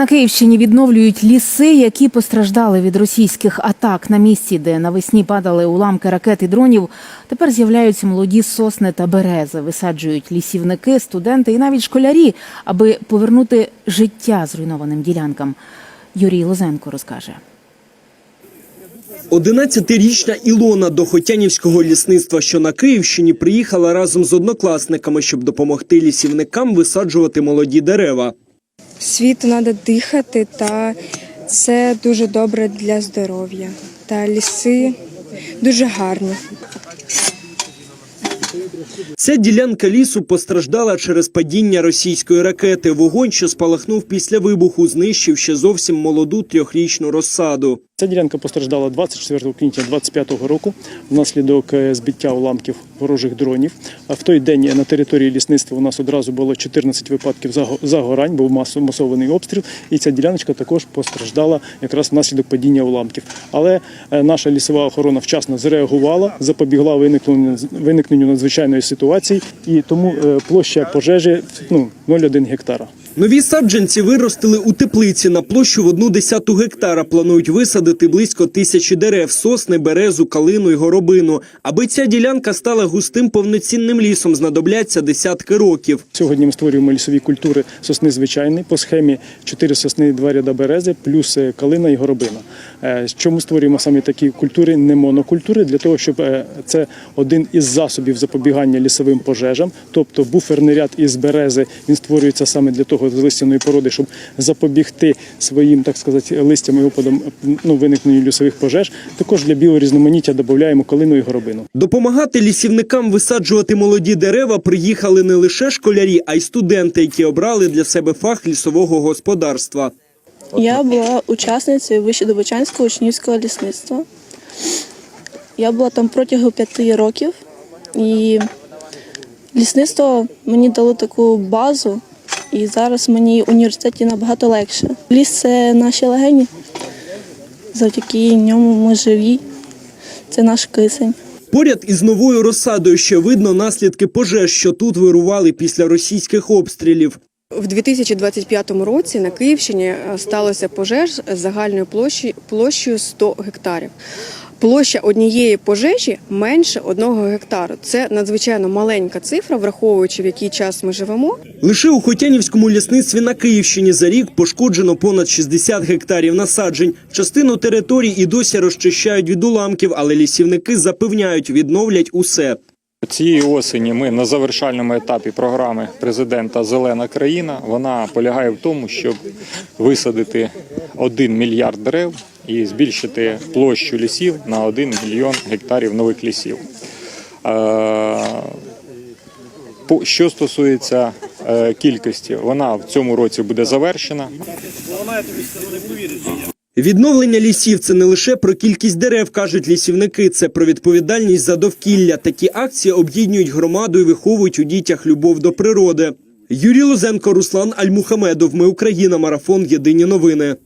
На Київщині відновлюють ліси, які постраждали від російських атак. На місці, де навесні падали уламки ракет і дронів, тепер з'являються молоді сосни та берези. Висаджують лісівники, студенти і навіть школярі, аби повернути життя зруйнованим ділянкам. Юрій Лозенко розкаже. 11-річна Ілона до Хотянівського лісництва, що на Київщині, приїхала разом з однокласниками, щоб допомогти лісівникам висаджувати молоді дерева. Світу треба дихати, та це дуже добре для здоров'я. Та ліси дуже гарні. Ця ділянка лісу постраждала через падіння російської ракети. Вогонь, що спалахнув після вибуху, знищив ще зовсім молоду трьохрічну розсаду. Ця ділянка постраждала 24 квітня 2025 року внаслідок е, збиття уламків ворожих дронів. В той день на території лісництва у нас одразу було 14 випадків заго- загорань, був масований обстріл, і ця діляночка також постраждала якраз внаслідок падіння уламків. Але е, наша лісова охорона вчасно зреагувала, запобігла виникненню надзвичайної ситуації, і тому е, площа пожежі ну 0,1 гектара. Нові саджанці виростили у теплиці на площу в одну десяту гектара. Планують висадити близько тисячі дерев, сосни, березу, калину й горобину. Аби ця ділянка стала густим повноцінним лісом, знадобляться десятки років. Сьогодні ми створюємо лісові культури сосни звичайні по схемі 4 сосни, 2 ряда берези, плюс е, калина і горобина. Е, Чому створюємо саме такі культури, не монокультури? Для того, щоб е, це один із засобів запобігання лісовим пожежам, тобто буферний ряд із берези він створюється саме для того з листяної породи, щоб запобігти своїм, так сказати, листям і опадом ну, виникненню лісових пожеж. Також для біорізноманіття додаємо калину і горобину. Допомагати лісівникам висаджувати молоді дерева приїхали не лише школярі, а й студенти, які обрали для себе фах лісового господарства. Я була учасницею Вищедобичанського учнівського лісництва. Я була там протягом п'яти років, і лісництво мені дало таку базу, і зараз мені в університеті набагато легше. Ліс це наші легені, завдяки ньому ми живі, це наш кисень. Поряд із новою розсадою ще видно наслідки пожеж, що тут вирували після російських обстрілів. В 2025 році на Київщині е, сталося пожеж з загальною площею, площею 100 гектарів. Площа однієї пожежі менше одного гектару. Це надзвичайно маленька цифра, враховуючи в який час ми живемо. Лише у Хотянівському лісництві на Київщині за рік пошкоджено понад 60 гектарів насаджень. Частину територій і досі розчищають від уламків, але лісівники запевняють, відновлять усе. Цієї осені ми на завершальному етапі програми президента Зелена країна. Вона полягає в тому, щоб висадити 1 мільярд дерев і збільшити площу лісів на 1 мільйон гектарів нових лісів. Е, Що стосується е, кількості, вона в цьому році буде завершена. Відновлення лісів це не лише про кількість дерев, кажуть лісівники. Це про відповідальність за довкілля. Такі акції об'єднують громаду і виховують у дітях любов до природи. Юрій Лозенко, Руслан Альмухамедов. Ми Україна. Марафон. Єдині новини.